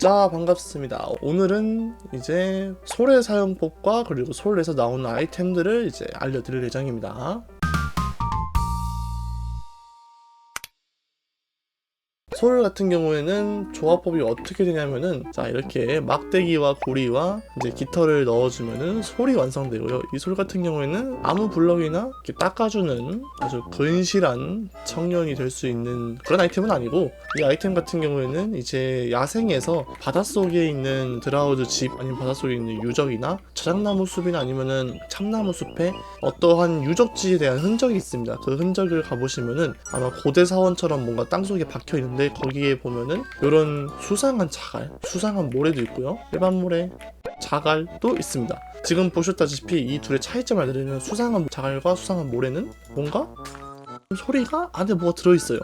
자 반갑습니다. 오늘은 이제 솔의 사용법과 그리고 솔에서 나오는 아이템들을 이제 알려드릴 예정입니다. 솔 같은 경우에는 조합법이 어떻게 되냐면은 자 이렇게 막대기와 고리와 이제 깃털을 넣어주면은 솔이 완성되고요. 이 솔 같은 경우에는 아무 블럭이나 이렇게 닦아주는 아주 근실한 청년이 될 수 있는 그런 아이템은 아니고 이 아이템 같은 경우에는 이제 야생에서 바닷속에 있는 드라우드 집 아니면 바닷속에 있는 유적이나 자작나무 숲이나 아니면은 참나무 숲에 어떠한 유적지에 대한 흔적이 있습니다. 그 흔적을 가보시면은 아마 고대 사원처럼 뭔가 땅속에 박혀 있는데 거기에 보면은 이런 수상한 자갈, 수상한 모래도 있고요. 일반 모래, 자갈도 있습니다. 지금 보셨다시피 이 둘의 차이점을 알려드리는 수상한 자갈과 수상한 모래는 뭔가 소리가 안에 뭐가 들어있어요.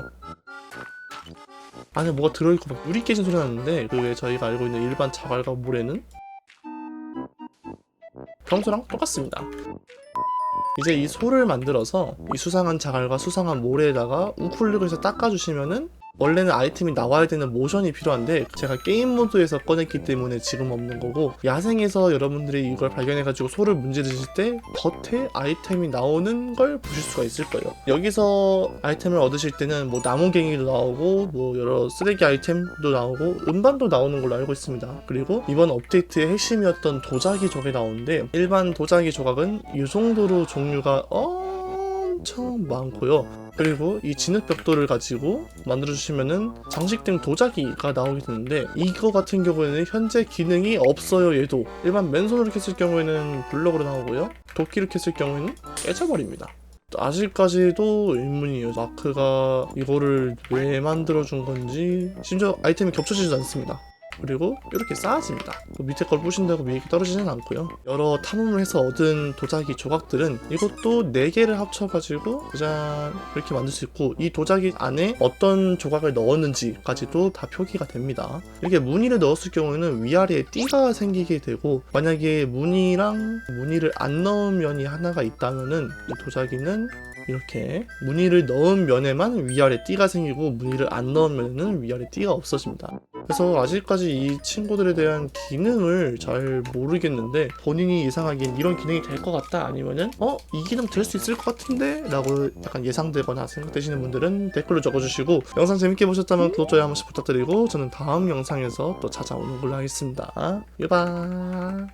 안에 뭐가 들어있고 막 유리 깨진 소리 나는데 그 외에 저희가 알고 있는 일반 자갈과 모래는 평소랑 똑같습니다. 이제 이 소를 만들어서 이 수상한 자갈과 수상한 모래에다가 우클릭을 해서 닦아주시면은 원래는 아이템이 나와야 되는 모션이 필요한데 제가 게임 모드에서 꺼냈기 때문에 지금 없는 거고 야생에서 여러분들이 이걸 발견해가지고 소를 문지르실 때 겉에 아이템이 나오는 걸 보실 수가 있을 거예요. 여기서 아이템을 얻으실 때는 뭐 나무갱이도 나오고 뭐 여러 쓰레기 아이템도 나오고 음반도 나오는 걸로 알고 있습니다. 그리고 이번 업데이트의 핵심이었던 도자기 조각이 나오는데 일반 도자기 조각은 이 정도로 종류가 엄청 많고요. 그리고 이 진흙 벽돌을 가지고 만들어주시면은 장식된 도자기가 나오게 되는데 이거 같은 경우에는 현재 기능이 없어요 얘도. 일반 맨손으로 캤을 경우에는 블럭으로 나오고요. 도끼로 캤을 경우에는 깨져버립니다. 아직까지도 의문이에요. 마크가 이거를 왜 만들어준 건지. 심지어 아이템이 겹쳐지지도 않습니다 그리고 이렇게 쌓아집니다. 그 밑에 걸 부신다고 위에 게 떨어지진 않고요. 여러 탐험을 해서 얻은 도자기 조각들은 이것도 4개를 합쳐가지고 짜잔 이렇게 만들 수 있고 이 도자기 안에 어떤 조각을 넣었는지까지도 다 표기가 됩니다. 이렇게 무늬를 넣었을 경우에는 위아래에 띠가 생기게 되고 만약에 무늬랑 무늬를 안 넣은 면이 하나가 있다면은 이 도자기는 이렇게 무늬를 넣은 면에만 위아래 띠가 생기고 무늬를 안 넣은 면에는 위아래 띠가 없어집니다. 그래서 아직까지 이 친구들에 대한 기능을 잘 모르겠는데 본인이 예상하기엔 이런 기능이 될 것 같다 아니면은 어? 이 기능 될 수 있을 것 같은데? 라고 약간 예상되거나 생각되시는 분들은 댓글로 적어주시고 영상 재밌게 보셨다면 구독, 좋아요 한 번씩 부탁드리고 저는 다음 영상에서 또 찾아오는 걸로 하겠습니다. 유바